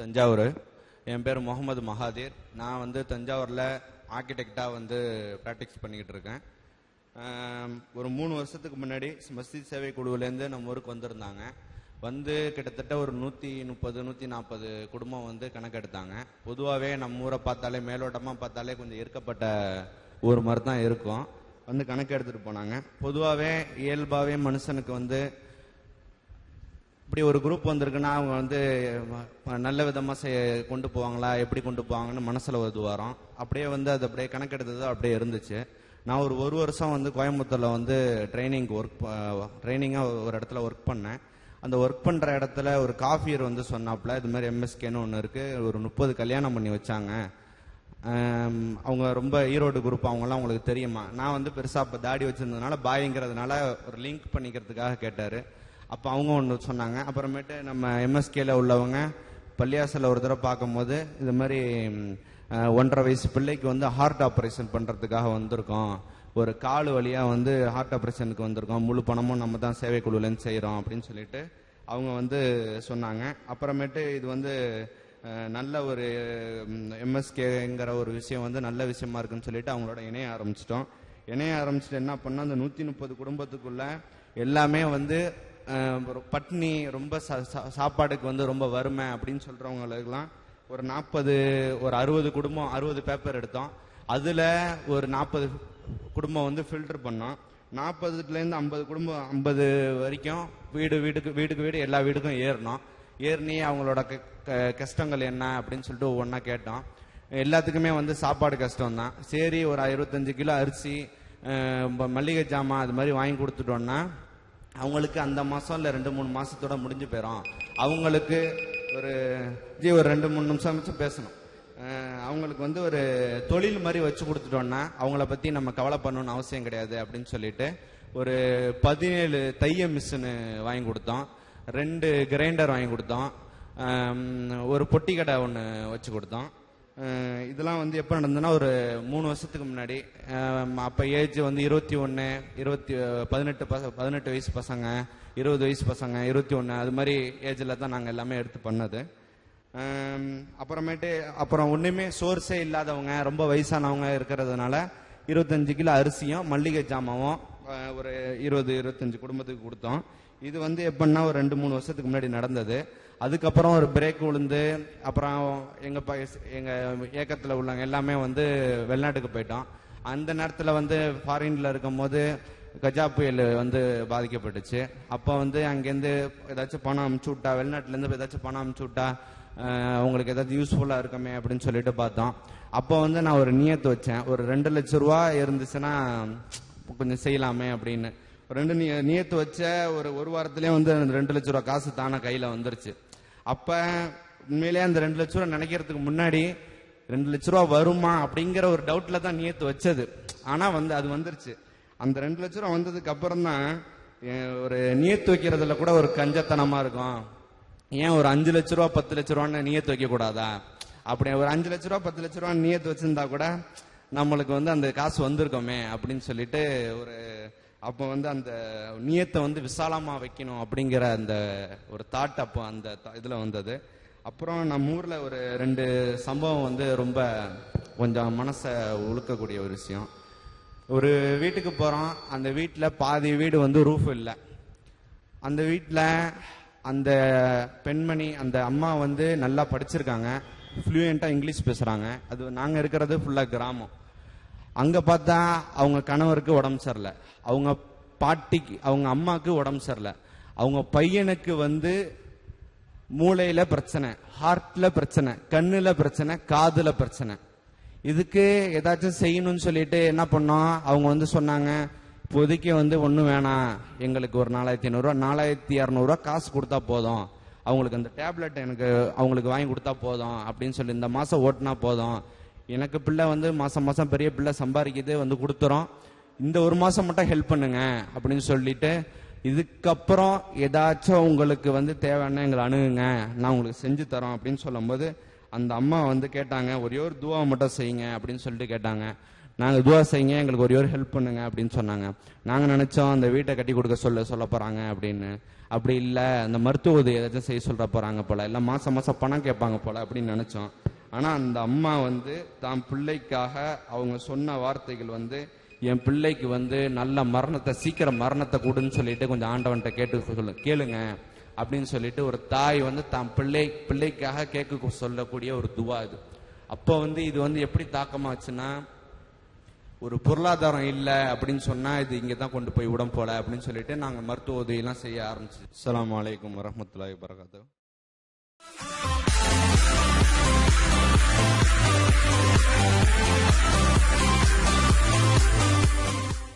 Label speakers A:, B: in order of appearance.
A: தஞ்சாவூர். என் பேர் முகமது மகாதீர். நான் வந்து தஞ்சாவூரில் ஆர்கிடெக்டாக வந்து ப்ராக்டிஸ் பண்ணிக்கிட்டு இருக்கேன். ஒரு மூணு வருஷத்துக்கு முன்னாடி மஸ்ஜித் சேவை குழுவிலேருந்து நம்ம ஊருக்கு வந்திருந்தாங்க. வந்து கிட்டத்தட்ட ஒரு நூற்றி முப்பது நூற்றி நாற்பது குடும்பம் வந்து கணக்கெடுத்தாங்க. பொதுவாகவே நம்ம ஊரை பார்த்தாலே மேலோட்டமாக பார்த்தாலே கொஞ்சம் இருக்கப்பட்ட ஊர் மாதிரி தான் இருக்கும். வந்து கணக்கு எடுத்துகிட்டு போனாங்க. பொதுவாகவே இயல்பாகவே மனுஷனுக்கு வந்து இப்படி ஒரு குரூப் வந்திருக்குன்னா அவங்க வந்து நல்ல விதமாக செய் கொண்டு போவாங்களா? எப்படி கொண்டு போவாங்கன்னு மனசில் ஒரு துவாரம் அப்படியே வந்து அது அப்படியே கணக்கெடுத்தது அப்படியே இருந்துச்சு. நான் ஒரு ஒரு வருஷம் வந்து கோயம்புத்தூரில் வந்து ட்ரைனிங் ஒர்க் ட்ரைனிங்காக ஒரு இடத்துல ஒர்க் பண்ணேன். அந்த ஒர்க் பண்ணுற இடத்துல ஒரு காஃபியர் வந்து சொன்னாப்புல இது மாதிரி எம்எஸ்கேன்னு ஒன்று இருக்குது ஒரு முப்பது கல்யாணம் பண்ணி வச்சாங்க. அவங்க ரொம்ப ஈரோடு குரூப் அவங்களாம் அவங்களுக்கு தெரியுமா? நான் வந்து பெருசாக இப்போ தாடி வச்சுருந்ததுனால பாய்ங்கிறதுனால ஒரு லிங்க் பண்ணிக்கிறதுக்காக கேட்டார். அப்போ அவங்க ஒன்று சொன்னாங்க. அப்புறமேட்டு நம்ம எம்எஸ்கேல உள்ளவங்க பள்ளியாசல ஒரு தடவை பார்க்கும்போது இது மாதிரி ஒன்றரை வயசு பிள்ளைக்கு வந்து ஹார்ட் ஆப்ரேஷன் பண்ணுறதுக்காக வந்திருக்கோம். ஒரு கால் வழியாக வந்து ஹார்ட் ஆப்ரேஷனுக்கு வந்திருக்கோம். முழு பணமும் நம்ம தான் சேவை குழுலேருந்து செய்கிறோம் அப்படின்னு சொல்லிட்டு அவங்க வந்து சொன்னாங்க. அப்புறமேட்டு இது வந்து நல்ல ஒரு எம்எஸ்கேங்கிற ஒரு விஷயம் வந்து நல்ல விஷயமா இருக்குன்னு சொல்லிட்டு அவங்களோட இணைய ஆரம்பிச்சிட்டோம். இணைய ஆரம்பிச்சுட்டு என்ன பண்ணால் அந்த நூற்றி முப்பது குடும்பத்துக்குள்ள எல்லாமே வந்து பட்னி ரொம்ப சா- சாப்பாடுக்கு வந்து ரொம்ப வறுமை அப்படின்னு சொல்கிறவங்களுக்கெல்லாம் ஒரு நாற்பது ஒரு அறுபது குடும்பம் அறுபது பேப்பர் எடுத்தோம். அதுல ஒரு நாற்பது குடும்பம் வந்து ஃபில்டர் பண்ணோம். நாற்பதுலேருந்து ஐம்பது குடும்பம் ஐம்பது வரைக்கும் வீடு வீடுக்கு வீடுக்கு வீடு எல்லா வீடுக்கும் ஏறினோம். ஏறினி அவங்களோட க- க- கஷ்டங்கள் என்ன அப்படின்னு சொல்லிட்டு ஒவ்வொன்றா கேட்டோம். எல்லாத்துக்குமே வந்து சாப்பாடு கஷ்டம் தான். சரி ஒரு இருபத்தஞ்சு கிலோ அரிசி மல்லிகை ஜாமான் அது மாதிரி வாங்கி கொடுத்துட்டோன்னா அவங்களுக்கு அந்த மாதம் இல்லை ரெண்டு மூணு மாதத்தோட முடிஞ்சு போயிடும் அவங்களுக்கு ஒரு ஜி ஒரு ரெண்டு மூணு நிமிஷம் நிமிஷம் பேசணும். அவங்களுக்கு வந்து ஒரு தொழில் மாதிரி வச்சு கொடுத்துட்டோம்னா அவங்கள பற்றி நம்ம கவலை பண்ணணும்னு அவசியம் கிடையாது அப்படின்னு சொல்லிட்டு ஒரு பதினேழு தைய மிஷினு வாங்கி கொடுத்தோம். ரெண்டு கிரைண்டர் வாங்கி கொடுத்தோம். ஒரு பொட்டி கடை ஒன்று வச்சு கொடுத்தோம். இதெல்லாம் வந்து எப்போ நடந்ததுன்னா ஒரு மூணு வருஷத்துக்கு முன்னாடி. அப்போ ஏஜ் வந்து இருபத்தி ஒன்று இருபத்தி பதினெட்டு பச பதினெட்டு வயசு பசங்க இருபது வயசு பசங்க இருபத்தி ஒன்று அது மாதிரி ஏஜில் தான் நாங்கள் எல்லாமே எடுத்து பண்ணது. அப்புறமேட்டு அப்புறம் ஒன்றுமே சோர்ஸே இல்லாதவங்க ரொம்ப வயசானவங்க இருக்கிறதுனால இருபத்தஞ்சு கிலோ அரிசியும் மல்லிகை ஜாமாவும் ஒரு இருபது இருபத்தஞ்சு குடும்பத்துக்கு கொடுத்தோம். இது வந்து எப்படின்னா ஒரு ரெண்டு மூணு வருஷத்துக்கு முன்னாடி நடந்தது. அதுக்கப்புறம் ஒரு பிரேக் விழுந்து அப்புறம் எங்க ப- எங்க இயக்கத்தில் உள்ளவங்க எல்லாமே வந்து வெளிநாட்டுக்கு போயிட்டோம். அந்த நேரத்தில் வந்து ஃபாரின்ல இருக்கும்போது கஜா புயல் வந்து பாதிக்கப்பட்டுச்சு. அப்போ வந்து அங்கேருந்து ஏதாச்சும் பணம் அமுச்சு விட்டா வெளிநாட்டிலேருந்து ஏதாச்சும் பணம் அமுச்சு விட்டா உங்களுக்கு ஏதாச்சும் யூஸ்ஃபுல்லாக இருக்குமே அப்படின்னு சொல்லிட்டு பார்த்தோம். அப்போ வந்து நான் ஒரு நியத்து வச்சேன். ஒரு ரெண்டு லட்ச ரூபா இருந்துச்சுன்னா கொஞ்சம் செய்யலாமே அப்படின்னு. ரெண்டு நியத்து வச்ச ஒரு ஒரு வாரத்திலே வந்து அந்த ரெண்டு லட்ச ரூபா காசு தானே கையில் வந்துருச்சு. அப்போ உண்மையிலேயே அந்த ரெண்டு லட்ச ரூபா நினைக்கிறதுக்கு முன்னாடி ரெண்டு லட்ச ரூபா வருமா அப்படிங்கிற ஒரு டவுட்ல தான் நியத்து வச்சது. ஆனா வந்து அது வந்துருச்சு. அந்த ரெண்டு லட்ச ரூபா வந்ததுக்கு அப்புறம் தான் ஒரு நியத்து வைக்கிறதுல கூட ஒரு கஞ்சத்தனமா இருக்கும். ஏன் ஒரு அஞ்சு லட்ச ரூபா பத்து லட்ச ரூபான்னு நியத்து வைக்க கூடாதா? அப்படி ஒரு அஞ்சு லட்ச ரூபா பத்து லட்ச ரூபா நியத்து வச்சிருந்தா கூட நம்மளுக்கு வந்து அந்த காசு வந்திருக்கோமே அப்படின்னு சொல்லிட்டு ஒரு அப்போ வந்து அந்த நியத்தை வந்து விசாலமாக வைக்கணும் அப்படிங்கிற அந்த ஒரு தாட் அப்போ அந்த த- வந்தது. அப்புறம் நம்ம ஊரில் ஒரு ரெண்டு சம்பவம் வந்து ரொம்ப கொஞ்சம் மனசை உழுக்கக்கூடிய ஒரு விஷயம். ஒரு வீட்டுக்கு போகிறோம் அந்த வீட்டில் பாதி வீடு வந்து ரூஃப் இல்லை. அந்த வீட்டில் அந்த பெண்மணி அந்த அம்மா வந்து நல்லா படிச்சிருக்காங்க. ஃப்ளூயண்ட்டாக இங்கிலீஷ் பேசுகிறாங்க அது நாங்கள் இருக்கிறது ஃபுல்லாக கிராமம். அங்கே பார்த்தா அவங்க கணவருக்கு உடம்பு சரியில்லை. அவங்க பாட்டிக்கு அவங்க அம்மாவுக்கு உடம்பு சரியில்லை. அவங்க பையனுக்கு வந்து மூளையில பிரச்சனை ஹார்ட்ல பிரச்சனை கண்ணுல பிரச்சனை காதுல பிரச்சனை. இதுக்கு ஏதாச்சும் செய்யணும்னு சொல்லிட்டு என்ன பண்ணோம்? அவங்க வந்து சொன்னாங்க இப்போதைக்கு வந்து ஒன்றும் வேணாம். எங்களுக்கு ஒரு நாலாயிரத்தி ஐநூறுரூவா நாலாயிரத்தி இரநூறுவா காசு கொடுத்தா போதும். அவங்களுக்கு அந்த டேப்லெட் எனக்கு அவங்களுக்கு வாங்கி கொடுத்தா போதும். அப்படின்னு சொல்லி இந்த மாதம் ஓட்டினா போதும். எனக்கு பிள்ளை வந்து மாதம் மாதம் பெரிய பிள்ளை சம்பாதிக்குது வந்து கொடுத்துறோம். இந்த ஒரு மாதம் மட்டும் ஹெல்ப் பண்ணுங்க அப்படின்னு சொல்லிட்டு இதுக்கப்புறம் ஏதாச்சும் உங்களுக்கு வந்து தேவைன்னா எங்களை அணுகுங்க. நான் உங்களுக்கு செஞ்சு தரோம் அப்படின்னு சொல்லும்போது அந்த அம்மா வந்து கேட்டாங்க ஒரே ஒரு துவா மட்டும் செய்யுங்க அப்படின்னு சொல்லிட்டு கேட்டாங்க. நாங்கள் துவா செய்யுங்க எங்களுக்கு ஒரே ஒரு ஹெல்ப் பண்ணுங்க அப்படின்னு சொன்னாங்க. நாங்கள் நினைச்சோம் அந்த வீட்டை கட்டி கொடுக்க சொல்ல சொல்ல போறாங்க அப்படின்னு. அப்படி இல்லை அந்த மருத்துவ உதவி ஏதாச்சும் செய்ய சொல்ற போறாங்க போல. இல்லை மாசம் மாசம் பணம் கேட்பாங்க போல அப்படின்னு நினைச்சோம். ஆனால் அந்த அம்மா வந்து தான் பிள்ளைக்காக அவங்க சொன்ன வார்த்தைகள் வந்து என் பிள்ளைக்கு வந்து நல்ல மரணத்தை சீக்கிரம் மரணத்தை கொடுன்னு சொல்லிட்டு கொஞ்சம் ஆண்டவன்கிட்ட கேட்டு சொல்லு கேளுங்க அப்படின்னு சொல்லிட்டு ஒரு தாய் வந்து தாம் பிள்ளை பிள்ளைக்காக கேட்க சொல்லக்கூடிய ஒரு துவா இது. அப்போ வந்து இது வந்து எப்படி தாக்கமாச்சுன்னா ஒரு பொருளாதாரம் இல்லை அப்படின்னு சொன்னா இது இங்கே தான் கொண்டு போய் விடம் போல அப்படின்னு சொல்லிட்டு நாங்கள் மருத்துவ உதவியெல்லாம் செய்ய ஆரம்பிச்சு. அலாம் வலைக்கம் வரமத்துல வரகாத்து ハハハハ!